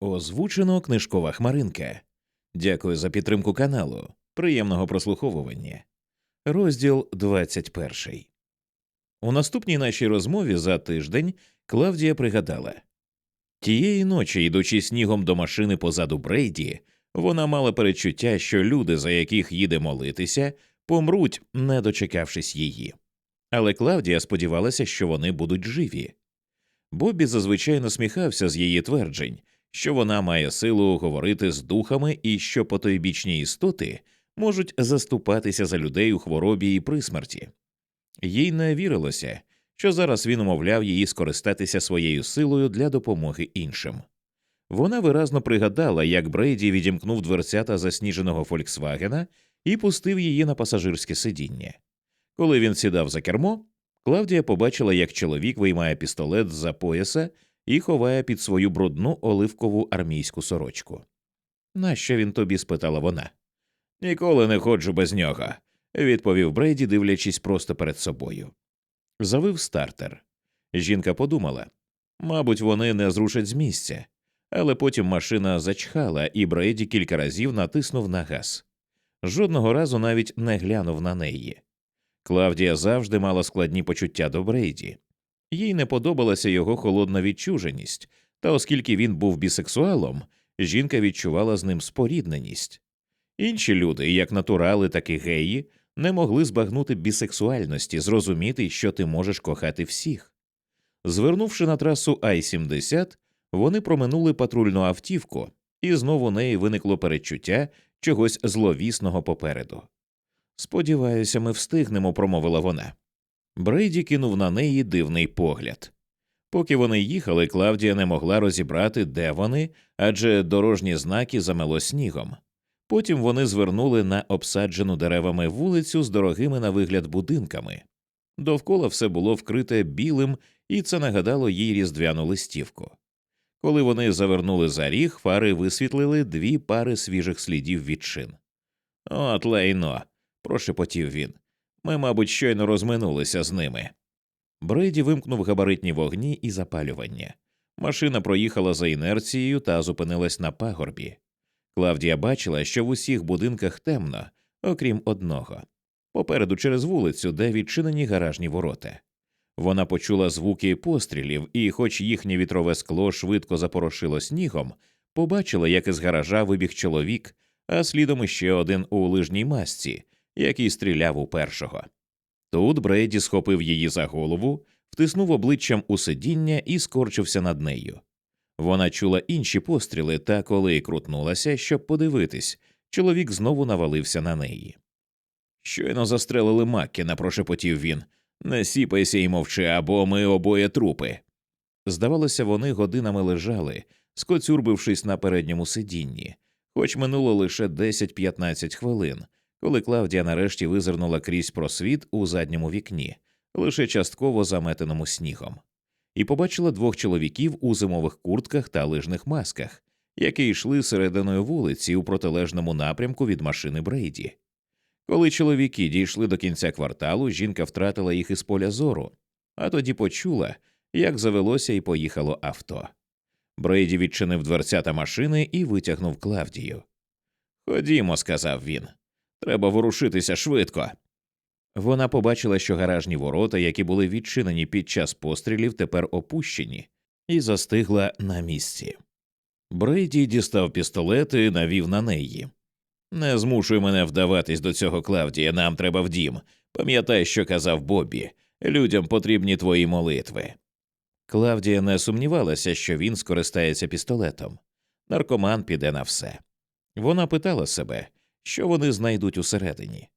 Озвучено книжкова хмаринка. Дякую за підтримку каналу. Приємного прослуховування. Розділ 21. У наступній нашій розмові за тиждень Клавдія пригадала тієї ночі, йдучи снігом до машини позаду Брейді, вона мала перечуття, що люди, за яких їде молитися, помруть, не дочекавшись її. Але Клавдія сподівалася, що вони будуть живі. Бобі зазвичай насміхався з її тверджень, що вона має силу говорити з духами і що потойбічні істоти можуть заступатися за людей у хворобі і присмерті. Їй не вірилося, що зараз він умовляв її скористатися своєю силою для допомоги іншим. Вона виразно пригадала, як Брейді відімкнув дверцята засніженого Фольксвагена і пустив її на пасажирське сидіння. Коли він сідав за кермо, Клавдія побачила, як чоловік виймає пістолет з-за пояса і ховає під свою брудну оливкову армійську сорочку. Нащо він тобі? спитала вона. Ніколи не ходжу без нього, відповів Брейді, дивлячись просто перед собою. Завив стартер. Жінка подумала мабуть, вони не зрушать з місця, але потім машина зачхала, і Брейді кілька разів натиснув на газ. Жодного разу навіть не глянув на неї. Клавдія завжди мала складні почуття до Брейді. Їй не подобалася його холодна відчуженість, та оскільки він був бісексуалом, жінка відчувала з ним спорідненість. Інші люди, як натурали, так і геї, не могли збагнути бісексуальності, зрозуміти, що ти можеш кохати всіх. Звернувши на трасу Ай-70, вони проминули патрульну автівку, і знову у неї виникло передчуття чогось зловісного попереду. Сподіваюся, ми встигнемо, промовила вона. Брейді кинув на неї дивний погляд. Поки вони їхали, Клавдія не могла розібрати, де вони, адже дорожні знаки замело снігом. Потім вони звернули на обсаджену деревами вулицю з дорогими на вигляд будинками. Довкола все було вкрите білим, і це нагадало їй різдвяну листівку. Коли вони завернули за ріг, фари висвітлили дві пари свіжих слідів від шин. От лайно, прошепотів він. Ми, мабуть, щойно розминулися з ними. Брейді вимкнув габаритні вогні і запалювання. Машина проїхала за інерцією та зупинилась на пагорбі. Клавдія бачила, що в усіх будинках темно, окрім одного. Попереду через вулицю, де відчинені гаражні ворота. Вона почула звуки пострілів, і, хоч їхнє вітрове скло швидко запорошило снігом, побачила, як із гаража вибіг чоловік, а слідом іще один у лижній масці, який стріляв у першого. Тут Брейді схопив її за голову, втиснув обличчям у сидіння і скорчився над нею. Вона чула інші постріли, та коли крутнулася, щоб подивитись, чоловік знову навалився на неї. Щойно застрелили Маккіна, прошепотів він. Не сіпайся і мовчи, або ми обоє трупи. Здавалося, вони годинами лежали, скоцюрбившись на передньому сидінні, хоч минуло лише 10-15 хвилин, коли Клавдія нарешті визирнула крізь просвіт у задньому вікні, лише частково заметеному снігом, і побачила двох чоловіків у зимових куртках та лижних масках, які йшли серединою вулиці у протилежному напрямку від машини Брейді. Коли чоловіки дійшли до кінця кварталу, жінка втратила їх із поля зору, а тоді почула, як завелося і поїхало авто. Брейді відчинив дверцята машини і витягнув Клавдію. Ходімо, сказав він. Треба ворушитися швидко. Вона побачила, що гаражні ворота, які були відчинені під час пострілів, тепер опущені, і застигла на місці. Брейді дістав пістолет і навів на неї. Не змушуй мене вдаватись до цього, Клавдія, нам треба в дім. Пам'ятай, що казав Боббі. Людям потрібні твої молитви. Клавдія не сумнівалася, що він скористається пістолетом. Наркоман піде на все. Вона питала себе, що вони знайдуть усередині.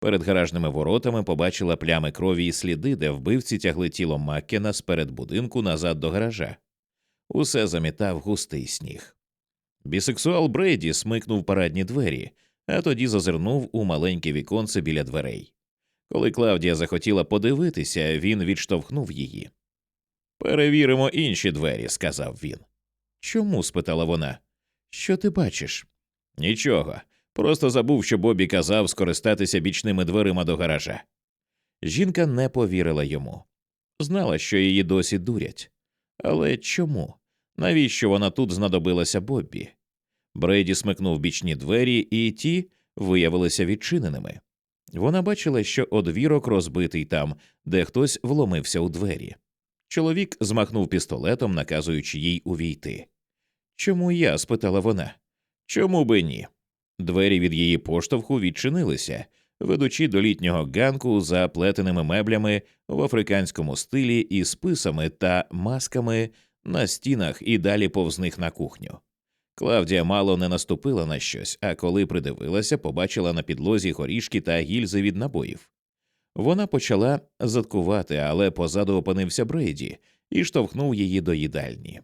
Перед гаражними воротами побачила плями крові і сліди, де вбивці тягли тіло Маккена з перед будинку назад до гаража. Усе замітав густий сніг. Бісексуал Брейді смикнув парадні двері, а тоді зазирнув у маленьке віконце біля дверей. Коли Клавдія захотіла подивитися, він відштовхнув її. Перевіримо інші двері, сказав він. Чому? спитала вона. Що ти бачиш? Нічого. Просто забув, що Бобі казав скористатися бічними дверима до гаража. Жінка не повірила йому. Знала, що її досі дурять. Але чому? Навіщо вона тут знадобилася Боббі? Брейді смикнув бічні двері, і ті виявилися відчиненими. Вона бачила, що одвірок розбитий там, де хтось вломився у двері. Чоловік змахнув пістолетом, наказуючи їй увійти. Чому я? спитала вона. Чому би ні? Двері від її поштовху відчинилися, ведучи до літнього ганку за плетеними меблями в африканському стилі і списами та масками на стінах і далі повз них на кухню. Клавдія мало не наступила на щось, а коли придивилася, побачила на підлозі горішки та гільзи від набоїв. Вона почала заткувати, але позаду опинився Брейді і штовхнув її до їдальні.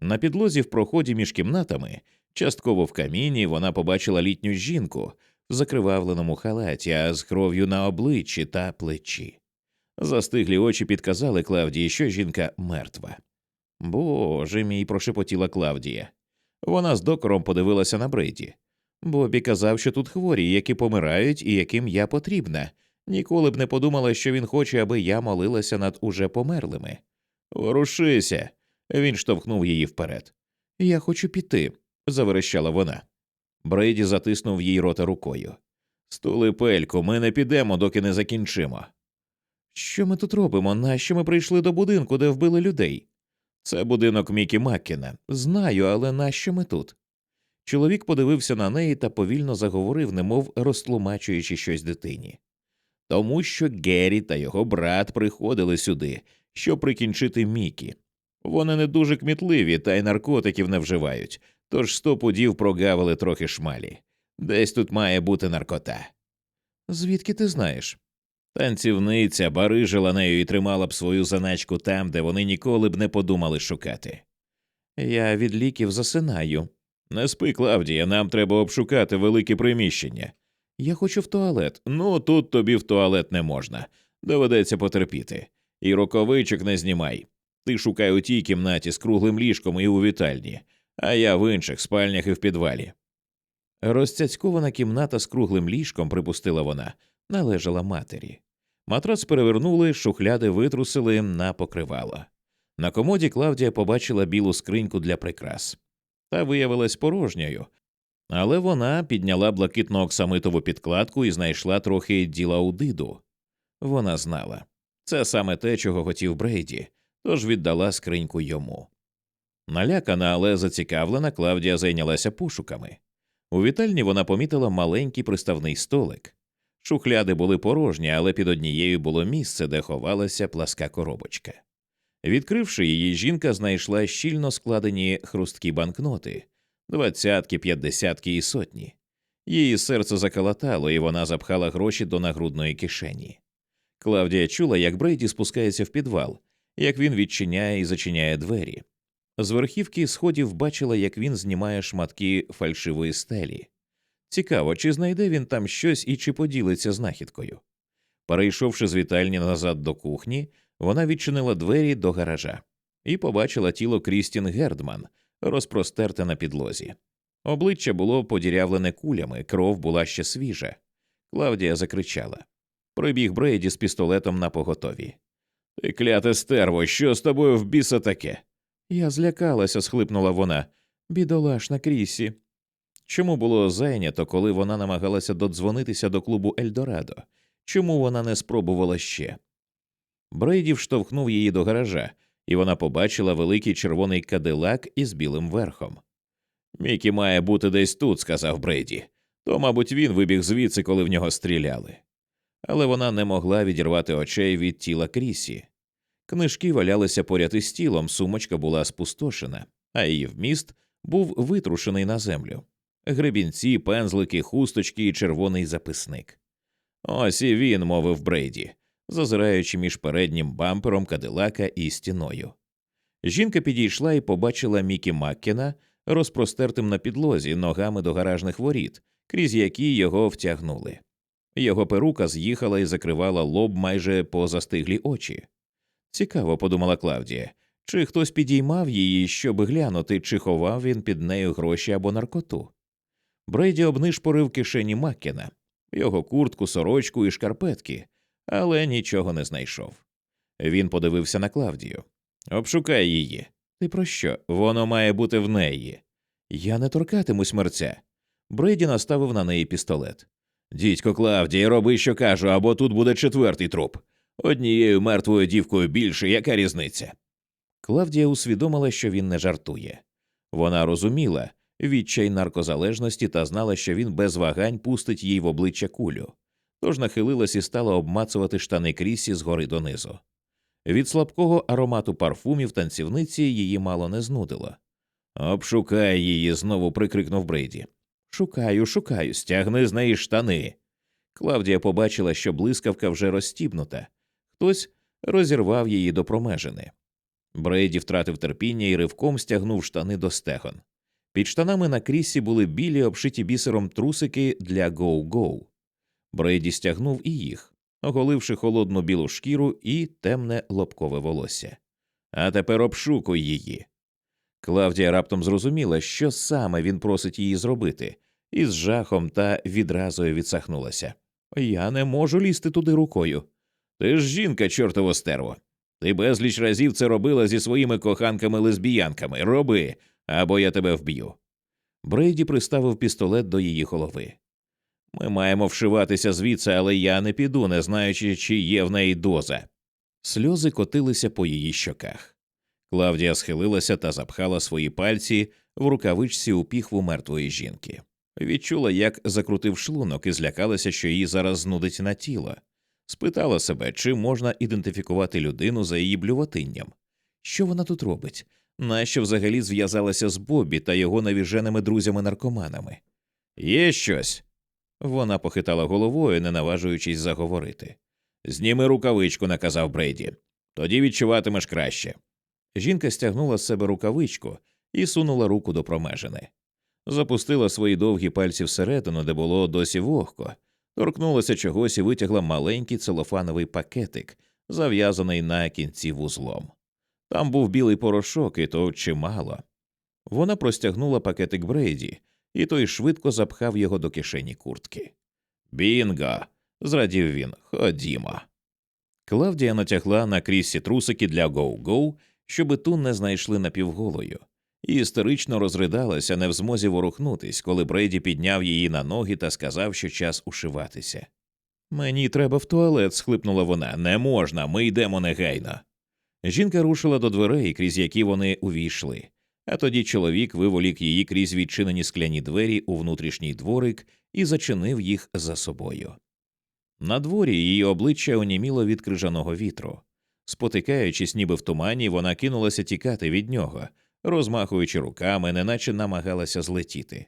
На підлозі в проході між кімнатами, частково в каміні, вона побачила літню жінку в закривавленому халаті, а з кров'ю на обличчі та плечі. Застиглі очі підказали Клавдії, що жінка мертва. Боже мій, прошепотіла Клавдія. Вона з докором подивилася на Брейді. Бобі казав, що тут хворі, які помирають і яким я потрібна. Ніколи б не подумала, що він хоче, аби я молилася над уже померлими. Ворушися. Він штовхнув її вперед. Я хочу піти, заверещала вона. Брейді затиснув їй рота рукою. Стули пельку, ми не підемо, доки не закінчимо. Що ми тут робимо? Нащо ми прийшли до будинку, де вбили людей? Це будинок Мікі Маккіна. Знаю, але нащо ми тут? Чоловік подивився на неї та повільно заговорив, немов розтлумачуючи щось дитині. Тому що Геррі та його брат приходили сюди, щоб прикінчити Мікі. Вони не дуже кмітливі та й наркотиків не вживають, тож сто пудів прогавили трохи шмалі. Десь тут має бути наркота. Звідки ти знаєш? Танцівниця барижила нею і тримала б свою заначку там, де вони ніколи б не подумали шукати. Я від ліків засинаю. Не спи, Клавдія, нам треба обшукати велике приміщення. Я хочу в туалет. Ну, тут тобі в туалет не можна. Доведеться потерпіти. І рукавичок не знімай. Ти шукай у тій кімнаті з круглим ліжком і у вітальні, а я в інших спальнях і в підвалі. Розцяцькована кімната з круглим ліжком, припустила вона, належала матері. Матрац перевернули, шухляди витрусили на покривало. На комоді Клавдія побачила білу скриньку для прикрас. Та виявилась порожньою, але вона підняла блакитну оксамитову підкладку і знайшла трохи ділаудиду. Вона знала це саме те, чого хотів Брейді, тож віддала скриньку йому. Налякана, але зацікавлена, Клавдія зайнялася пошуками. У вітальні вона помітила маленький приставний столик. Шухляди були порожні, але під однією було місце, де ховалася пласка коробочка. Відкривши її, жінка знайшла щільно складені хрусткі банкноти двадцятки, п'ятдесятки і сотні. Її серце заколотало, і вона запхала гроші до нагрудної кишені. Клавдія чула, як Брейді спускається в підвал, як він відчиняє і зачиняє двері. З верхівки сходів бачила, як він знімає шматки фальшивої стелі. Цікаво, чи знайде він там щось і чи поділиться знахідкою. Перейшовши з вітальні назад до кухні, вона відчинила двері до гаража і побачила тіло Крістін Гердман, розпростерте на підлозі. Обличчя було подірявлене кулями, кров була ще свіжа. Клавдія закричала. Прибіг Брейді з пістолетом на поготові. Ти кляте стерво, що з тобою в біса таке? Я злякалася, схлипнула вона. Бідолашна Крісі. Чому було зайнято, коли вона намагалася додзвонитися до клубу Ельдорадо? Чому вона не спробувала ще? Брейді вштовхнув її до гаража, і вона побачила великий червоний кадилак із білим верхом. Мікі має бути десь тут, сказав Брейді. То, мабуть, він вибіг звідси, коли в нього стріляли. Але вона не могла відірвати очей від тіла Крісі. Книжки валялися поряд із тілом, сумочка була спустошена, а її вміст був витрушений на землю. Гребінці, пензлики, хусточки і червоний записник. Ось і він, мовив Брейді, зазираючи між переднім бампером кадилака і стіною. Жінка підійшла і побачила Мікі Маккена розпростертим на підлозі ногами до гаражних воріт, крізь які його втягнули. Його перука з'їхала і закривала лоб майже по застиглі очі. Цікаво, подумала Клавдія, чи хтось підіймав її, щоб глянути, чи ховав він під нею гроші або наркоту. Брейді обнишпорив кишені Маккена, його куртку, сорочку і шкарпетки, але нічого не знайшов. Він подивився на Клавдію. Обшукай її. Ти про що? Воно має бути в неї. Я не торкатимусь мерця. Брейді наставив на неї пістолет. Дідько Клавдій, роби, що кажу, або тут буде четвертий труп. Однією мертвою дівкою більше, яка різниця? Клавдія усвідомила, що він не жартує. Вона розуміла відчай наркозалежності та знала, що він без вагань пустить їй в обличчя кулю, тож нахилилась і стала обмацувати штани крісі згори донизу. Від слабкого аромату парфумів танцівниці її мало не знудило. Обшукай її, знову прикрикнув Брейді. Шукаю, шукаю, стягни з неї штани. Клавдія побачила, що блискавка вже розстібнута, хтось розірвав її до промежини. Брейді втратив терпіння і ривком стягнув штани до стегон. Під штанами на крісі були білі, обшиті бісером трусики для гоу-гоу. Брейді стягнув і їх, оголивши холодну білу шкіру і темне лобкове волосся. А тепер обшукуй її. Клавдія раптом зрозуміла, що саме він просить її зробити, і з жахом та відразою відсахнулася. Я не можу лізти туди рукою. Ти ж жінка, чортово стерво. Ти безліч разів це робила зі своїми коханками лесбіянками. Роби, або я тебе вб'ю. Брейді приставив пістолет до її голови. Ми маємо вшиватися звідси, але я не піду, не знаючи, чи є в неї доза. Сльози котилися по її щоках. Клавдія схилилася та запхала свої пальці в рукавичці у піхву мертвої жінки. Відчула, як закрутив шлунок і злякалася, що її зараз знудить на тіло. Спитала себе, чи можна ідентифікувати людину за її блюватинням. Що вона тут робить? Нащо взагалі зв'язалася з Бобі та його навіженими друзями-наркоманами? Є щось. Вона похитала головою, не наважуючись заговорити. Зніми рукавичку, наказав Брейді. Тоді відчуватимеш краще. Жінка стягнула з себе рукавичку і сунула руку до промежини. Запустила свої довгі пальці всередину, де було досі вогко, торкнулася чогось і витягла маленький целофановий пакетик, зав'язаний на кінці вузлом. Там був білий порошок, і то чимало. Вона простягнула пакетик Брейді, і той швидко запхав його до кишені куртки. Бінго. зрадів він. Ходімо. Клавдія натягла на кріссі трусики для гоу-гоу, щоби ту не знайшли напівголою, і істерично розридалася, не в змозі ворухнутись, коли Брейді підняв її на ноги та сказав, що час ушиватися. Мені треба в туалет, схлипнула вона. Не можна, ми йдемо негайно. Жінка рушила до дверей, крізь які вони увійшли, а тоді чоловік виволік її крізь відчинені скляні двері у внутрішній дворик і зачинив їх за собою. На дворі її обличчя оніміло від крижаного вітру. Спотикаючись, ніби в тумані, вона кинулася тікати від нього, розмахуючи руками, неначе намагалася злетіти.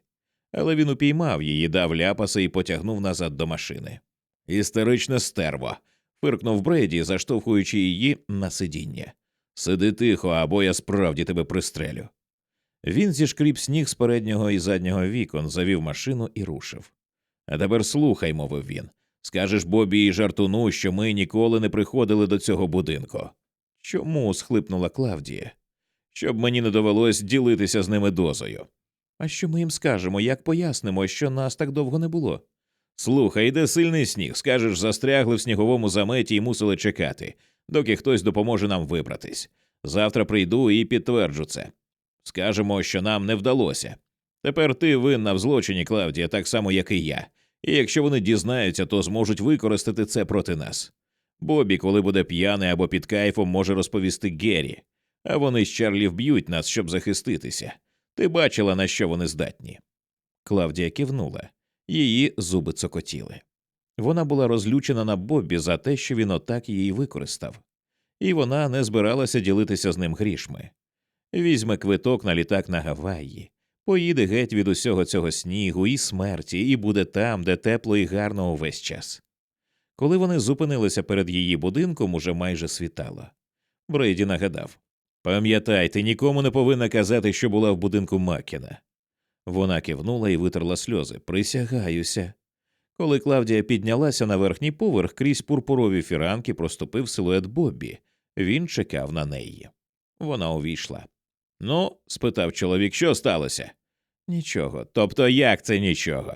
Але він упіймав її, дав ляпаса і потягнув назад до машини. Істеричне стерво. фиркнув Брейді, заштовхуючи її на сидіння. Сиди тихо, або я справді тебе пристрелю. Він зішкріп сніг з переднього і заднього вікон, завів машину і рушив. А тепер слухай, мовив він. Скажеш Бобі і жартуну, що ми ніколи не приходили до цього будинку. Чому? схлипнула Клавдія. Щоб мені не довелось ділитися з ними дозою. А що ми їм скажемо, як пояснимо, що нас так довго не було? Слухай, йде сильний сніг, скажеш, застрягли в сніговому заметі і мусили чекати, доки хтось допоможе нам вибратись. Завтра прийду і підтверджу це. Скажемо, що нам не вдалося. Тепер ти винна в злочині, Клавдія, так само, як і я, і якщо вони дізнаються, то зможуть використати це проти нас. Бобі, коли буде п'яний або під кайфом, може розповісти Геррі, а вони з Чарлі вб'ють нас, щоб захиститися. Ти бачила, на що вони здатні. Клавдія кивнула, її зуби цокотіли. Вона була розлючена на Боббі за те, що він отак її використав, і вона не збиралася ділитися з ним грішми. Візьме квиток на літак на Гаваї, поїде геть від усього цього снігу і смерті, і буде там, де тепло і гарно увесь час. Коли вони зупинилися перед її будинком, уже майже світало. Брейді нагадав Пам'ятай, ти нікому не повинна казати, що була в будинку Макіна. Вона кивнула і витерла сльози. Присягаюся. Коли Клавдія піднялася на верхній поверх, крізь пурпурові фіранки проступив силует Боббі. Він чекав на неї. Вона увійшла. Ну, спитав чоловік, що сталося? Нічого. Тобто як це нічого?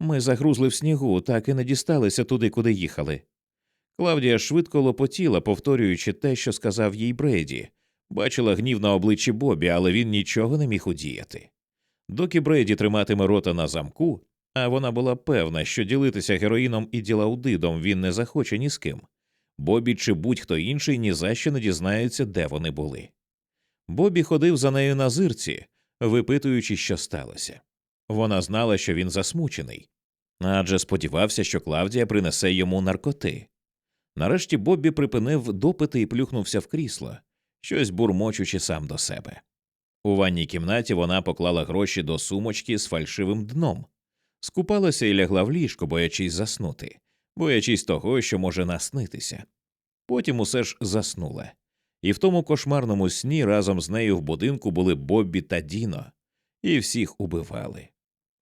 Ми загрузли в снігу, так і не дісталися туди, куди їхали. Клавдія швидко лопотіла, повторюючи те, що сказав їй Брейді, бачила гнів на обличчі Бобі, але він нічого не міг удіяти. Доки Брейді триматиме рота на замку, а вона була певна, що ділитися героїном і ділаудидом він не захоче ні з ким. Бобі чи будь-хто інший ні за що не дізнається, де вони були. Бобі ходив за нею на зирці, випитуючи, що сталося. Вона знала, що він засмучений, адже сподівався, що Клавдія принесе йому наркоти. Нарешті Боббі припинив допити і плюхнувся в крісло, щось бурмочучи сам до себе. У ванній кімнаті вона поклала гроші до сумочки з фальшивим дном, скупалася і лягла в ліжко, боячись заснути, боячись того, що може наснитися. Потім усе ж заснула. І в тому кошмарному сні разом з нею в будинку були Боббі та Діно, і всіх убивали.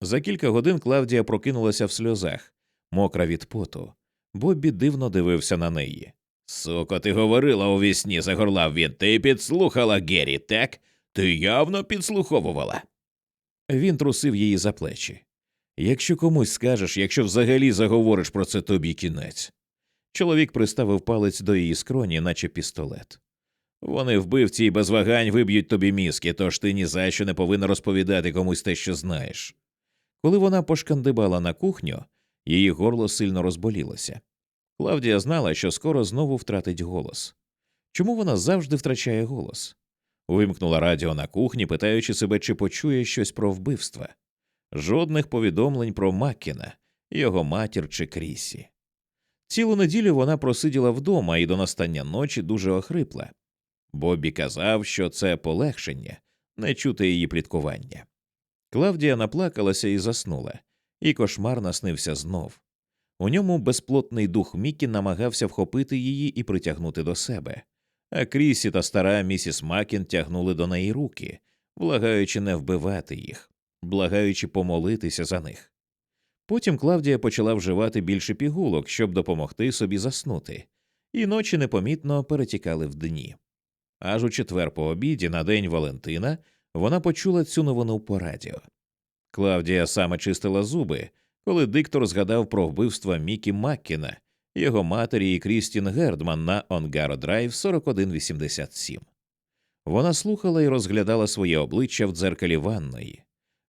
За кілька годин Клавдія прокинулася в сльозах, мокра від поту. Боббі дивно дивився на неї. Суко, ти говорила у вісні, загорлав він. Ти підслухала Геррі, так? Ти явно підслуховувала. Він трусив її за плечі. Якщо комусь скажеш, якщо взагалі заговориш про це тобі кінець. Чоловік приставив палець до її скроні, наче пістолет. Вони вбивці і без вагань виб'ють тобі мізки, тож ти ні за що не повинна розповідати комусь те, що знаєш. Коли вона пошкандибала на кухню, її горло сильно розболілося. Клавдія знала, що скоро знову втратить голос. Чому вона завжди втрачає голос? Вимкнула радіо на кухні, питаючи себе, чи почує щось про вбивства. Жодних повідомлень про Маккіна, його матір чи Крісі. Цілу неділю вона просиділа вдома і до настання ночі дуже охрипла. Бобі казав, що це полегшення, не чути її пліткування. Клавдія наплакалася і заснула, і кошмар наснився знов. У ньому безплотний дух Мікі намагався вхопити її і притягнути до себе, а Крісі та стара місіс Макін тягнули до неї руки, благаючи не вбивати їх, благаючи помолитися за них. Потім Клавдія почала вживати більше пігулок, щоб допомогти собі заснути, і ночі непомітно перетікали в дні. Аж у четвер по обіді, на день Валентина, вона почула цю новину по радіо. Клавдія саме чистила зуби, коли диктор згадав про вбивство Мікі Маккіна, його матері і Крістін Гердман на Онгаро Драйв 4187. Вона слухала і розглядала своє обличчя в дзеркалі ванної.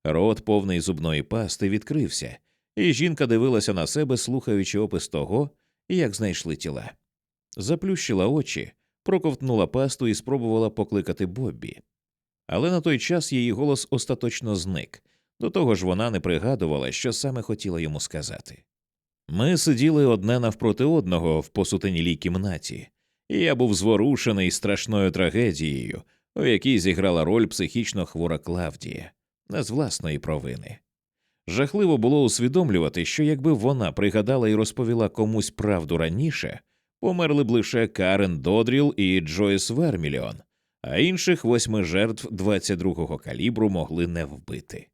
Рот, повний зубної пасти, відкрився, і жінка дивилася на себе, слухаючи опис того, як знайшли тіла. Заплющила очі, проковтнула пасту і спробувала покликати Боббі. Але на той час її голос остаточно зник. До того ж вона не пригадувала, що саме хотіла йому сказати. Ми сиділи одне навпроти одного в посутенілій кімнаті, і я був зворушений страшною трагедією, у якій зіграла роль психічно хвора Клавдія, не з власної провини. Жахливо було усвідомлювати, що якби вона пригадала і розповіла комусь правду раніше, померли б лише Карен Додріл і Джойс Верміліон, а інших восьми жертв 22-го калібру могли не вбити.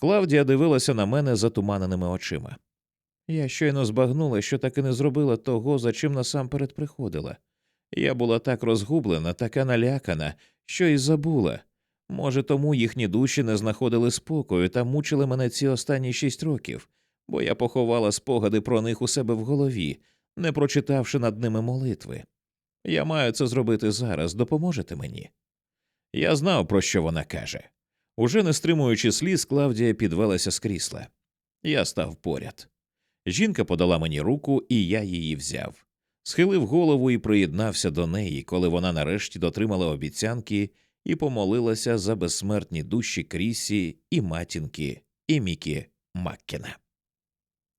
Клавдія дивилася на мене затуманеними очима. Я щойно збагнула, що так і не зробила того, за чим насамперед приходила. Я була так розгублена, така налякана, що й забула. Може, тому їхні душі не знаходили спокою та мучили мене ці останні шість років, бо я поховала спогади про них у себе в голові, не прочитавши над ними молитви. Я маю це зробити зараз, допоможете мені. Я знав, про що вона каже. Уже не стримуючи сліз, Клавдія підвелася з крісла. Я став поряд. Жінка подала мені руку, і я її взяв. Схилив голову і приєднався до неї, коли вона нарешті дотримала обіцянки і помолилася за безсмертні душі Крісі і матінки і Мікі Маккена.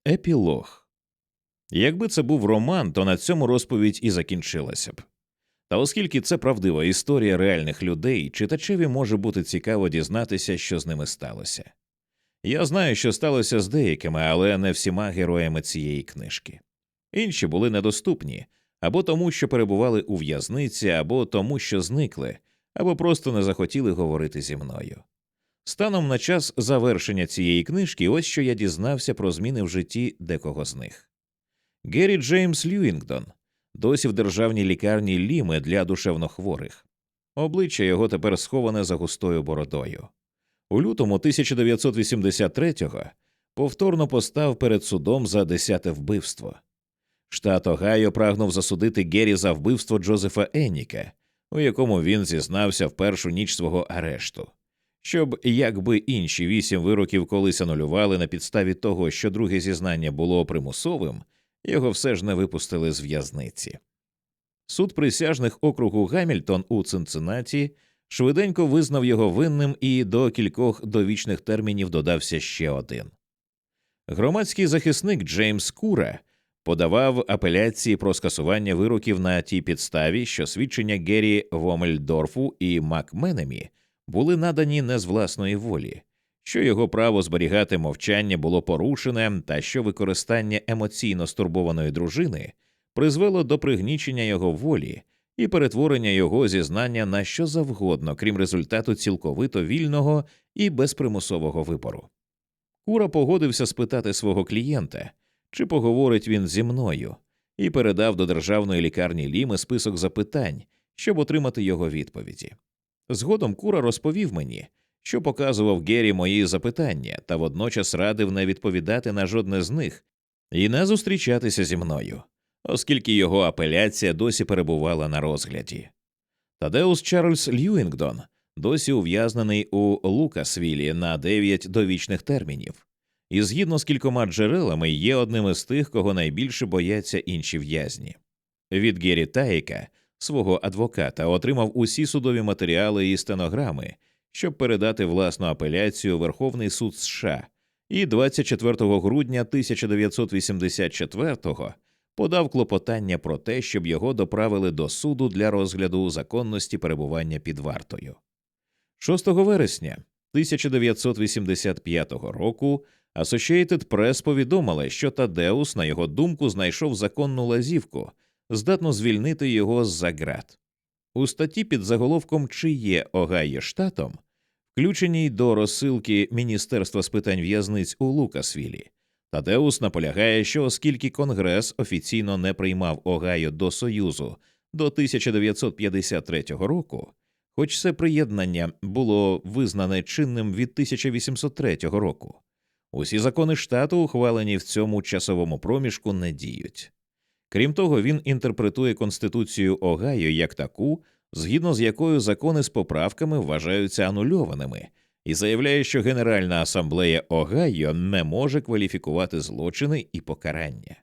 Епілог Якби це був роман, то на цьому розповідь і закінчилася б. Та оскільки це правдива історія реальних людей, читачеві може бути цікаво дізнатися, що з ними сталося. Я знаю, що сталося з деякими, але не всіма героями цієї книжки. Інші були недоступні або тому, що перебували у в'язниці, або тому, що зникли, або просто не захотіли говорити зі мною. Станом на час завершення цієї книжки, ось що я дізнався про зміни в житті декого з них. Геррі Джеймс Льюінгдон досі в державній лікарні ліми для душевнохворих. Обличчя його тепер сховане за густою бородою. У лютому 1983-го повторно постав перед судом за десяте вбивство. Штат Огайо прагнув засудити Геррі за вбивство Джозефа Енніка, у якому він зізнався в першу ніч свого арешту. Щоб якби інші вісім вироків колись анулювали на підставі того, що друге зізнання було примусовим, його все ж не випустили з в'язниці. Суд присяжних округу Гамільтон у Цинциннаті швиденько визнав його винним і до кількох довічних термінів додався ще один. Громадський захисник Джеймс Кура подавав апеляції про скасування вироків на тій підставі, що свідчення Геррі Вомельдорфу і Макменемі були надані не з власної волі, що його право зберігати мовчання було порушене, та що використання емоційно стурбованої дружини призвело до пригнічення його волі і перетворення його зізнання на що завгодно, крім результату цілковито вільного і безпримусового вибору. Кура погодився спитати свого клієнта, чи поговорить він зі мною, і передав до державної лікарні Ліми список запитань, щоб отримати його відповіді. Згодом Кура розповів мені, що показував Геррі мої запитання, та водночас радив не відповідати на жодне з них і не зустрічатися зі мною, оскільки його апеляція досі перебувала на розгляді. Тадеус Чарльз Льюінгдон досі ув'язнений у Лукасвілі на дев'ять довічних термінів, і згідно з кількома джерелами є одним із тих, кого найбільше бояться інші в'язні. Від Гері Таїка, свого адвоката, отримав усі судові матеріали і стенограми, щоб передати власну апеляцію Верховний суд США, і 24 грудня 1984-го подав клопотання про те, щоб його доправили до суду для розгляду законності перебування під вартою. 6 вересня 1985 року Associated Press повідомила, що Тадеус, на його думку, знайшов законну лазівку, здатну звільнити його з-за ґрат. У статті під заголовком «Чи є Огайо штатом, включеній до розсилки Міністерства з питань в'язниць у Лукасвілі, Тадеус наполягає, що оскільки Конгрес офіційно не приймав Огайо до Союзу до 1953 року, хоч це приєднання було визнане чинним від 1803 року, усі закони штату, ухвалені в цьому часовому проміжку, не діють. Крім того, він інтерпретує Конституцію Огайо як таку, згідно з якою закони з поправками вважаються анульованими, і заявляє, що Генеральна асамблея Огайо не може кваліфікувати злочини і покарання.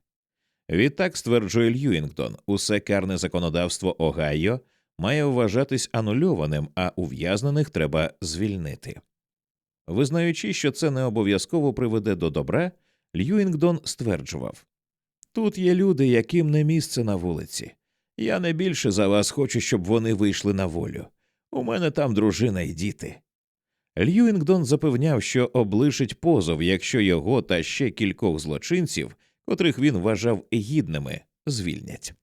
Відтак стверджує Льюінгтон, усе карне законодавство Огайо має вважатись анульованим, а ув'язнених треба звільнити. Визнаючи, що це не обов'язково приведе до добра, Льюінгдон стверджував тут є люди, яким не місце на вулиці. Я не більше за вас хочу, щоб вони вийшли на волю. У мене там дружина і діти. Льюінгдон запевняв, що облишить позов, якщо його та ще кількох злочинців, котрих він вважав гідними, звільнять.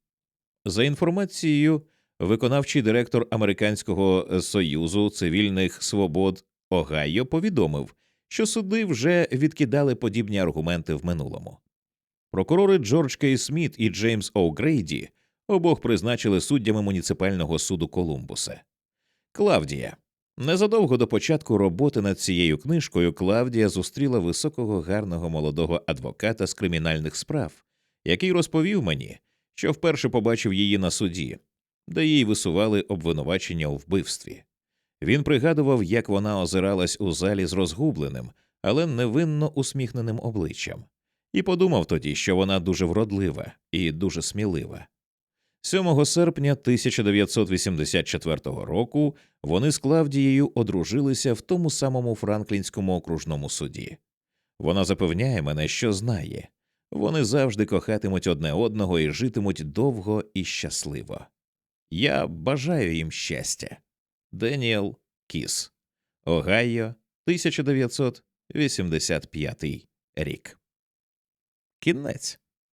За інформацією, виконавчий директор Американського союзу цивільних свобод Огайо повідомив, що суди вже відкидали подібні аргументи в минулому. Прокурори Джордж Кей Сміт і Джеймс О'Грейді обох призначили суддями муніципального суду Колумбуса. Клавдія. Незадовго до початку роботи над цією книжкою Клавдія зустріла високого гарного молодого адвоката з кримінальних справ, який розповів мені, що вперше побачив її на суді, де їй висували обвинувачення у вбивстві. Він пригадував, як вона озиралась у залі з розгубленим, але невинно усміхненим обличчям, і подумав тоді, що вона дуже вродлива і дуже смілива. 7 серпня 1984 року вони з Клавдією одружилися в тому самому Франклінському окружному суді. Вона запевняє мене, що знає вони завжди кохатимуть одне одного і житимуть довго і щасливо. Я бажаю їм щастя. Деніел Кіс, Огайо, 1985 рік. Кінець.